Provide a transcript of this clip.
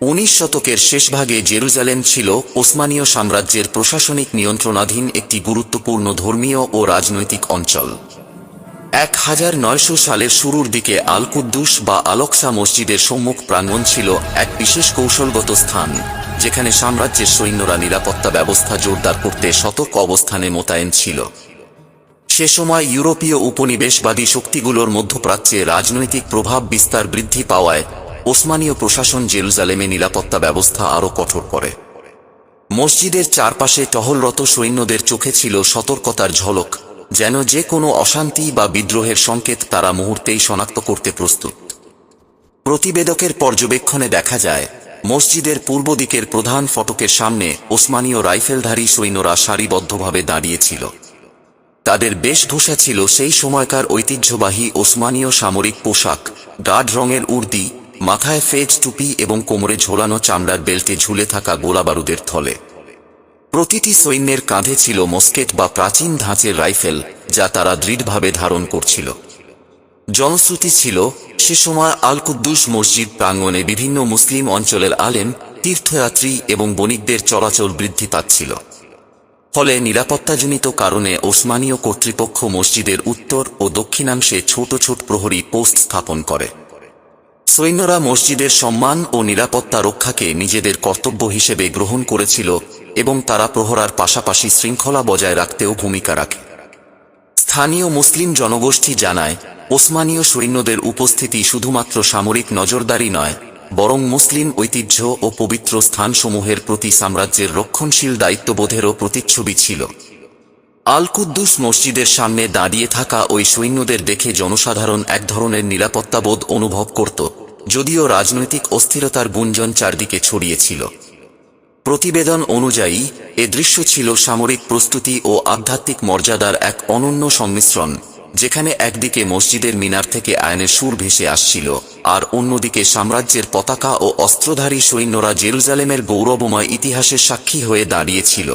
উনিশ শতকের শেষভাগে জেরুজালেম ছিল ওসমানীয় সাম্রাজ্যের প্রশাসনিক নিয়ন্ত্রণাধীন একটি গুরুত্বপূর্ণ ধর্মীয় ও রাজনৈতিক অঞ্চল। এক হাজার নয়শো সালের শুরুর দিকে আল কুদ্দুস বা আলকসা মসজিদের সম্মুখ প্রাঙ্গণ ছিল এক বিশেষ কৌশলগত স্থান, যেখানে সাম্রাজ্যের সৈন্যরা নিরাপত্তা ব্যবস্থা জোরদার করতে সতর্ক অবস্থানে মোতায়েন ছিল। সে সময় ইউরোপীয় উপনিবেশবাদী শক্তিগুলোর মধ্যপ্রাচ্যে রাজনৈতিক প্রভাব বিস্তার বৃদ্ধি পাওয়ায় ওসমানীয় প্রশাসন জেরুজালেমে নিরাপত্তা ব্যবস্থা আরও কঠোর করে। মসজিদের চারপাশে টহলরত সৈন্যদের চোখে ছিল সতর্কতার ঝলক, যেন যে কোনো অশান্তি বা বিদ্রোহের সংকেত তারা মুহূর্তেই শনাক্ত করতে প্রস্তুত। প্রতিবেদকের পর্যবেক্ষণে দেখা যায়, মসজিদের পূর্ব দিকের প্রধান ফটকের সামনে ওসমানীয় রাইফেলধারী সৈন্যরা সারিবদ্ধভাবে দাঁড়িয়েছিল তাদের বেশভূষা ছিল সেই সময়কার ঐতিহ্যবাহী ওসমানীয় সামরিক পোশাক গাঢ় রঙের উর্দি মাথায় ফেজ টুপি এবং কোমরে ঝোলানো চামড়ার বেল্টে ঝুলে থাকা গোলাবারুদের থলে। প্রতিটি সৈন্যের কাঁধে ছিল মস্কেট বা প্রাচীন ধাঁচের রাইফেল, যা তারা দৃঢ়ভাবে ধারণ করছিল। জনশ্রুতি ছিল, সে সময় আল কুদ্দুস মসজিদ প্রাঙ্গণে বিভিন্ন মুসলিম অঞ্চলের আলেম, তীর্থযাত্রী এবং বণিকদের চলাচল বৃদ্ধি পাচ্ছিল। ফলে নিরাপত্তাজনিত কারণে ওসমানীয় কর্তৃপক্ষ মসজিদের উত্তর ও দক্ষিণাংশে ছোট ছোট প্রহরী পোস্ট স্থাপন করে। সৈন্যরা মসজিদের সম্মান ও নিরাপত্তা রক্ষাকে নিজেদের কর্তব্য হিসেবে গ্রহণ করেছিল এবং তারা প্রহরার পাশাপাশি শৃঙ্খলা বজায় রাখতেও ভূমিকা রাখে। স্থানীয় মুসলিম জনগোষ্ঠী জানায়, ওসমানীয় সৈন্যদের উপস্থিতি শুধুমাত্র সামরিক নজরদারি নয়, বরং মুসলিম ঐতিহ্য ও পবিত্র স্থানসমূহের প্রতি সাম্রাজ্যের রক্ষণশীল দায়িত্ববোধেরও প্রতিচ্ছবি ছিল। আল কুদ্দুস মসজিদের সামনে দাঁড়িয়ে থাকা ওই সৈন্যদের দেখে জনসাধারণ এক ধরনের নিরাপত্তাবোধ অনুভব করত, যদিও রাজনৈতিক অস্থিরতার গুঞ্জন চারদিকে ছড়িয়েছিল। প্রতিবেদন অনুযায়ী, এ দৃশ্য ছিল সামরিক প্রস্তুতি ও আধ্যাত্মিক মর্যাদার এক অনন্য সংমিশ্রণ, যেখানে একদিকে মসজিদের মিনার থেকে আয়নের সুর ভেসে আসছিল, আর অন্যদিকে সাম্রাজ্যের পতাকা ও অস্ত্রধারী সৈন্যরা জেরুজালেমের গৌরবময় ইতিহাসের সাক্ষী হয়ে দাঁড়িয়েছিল।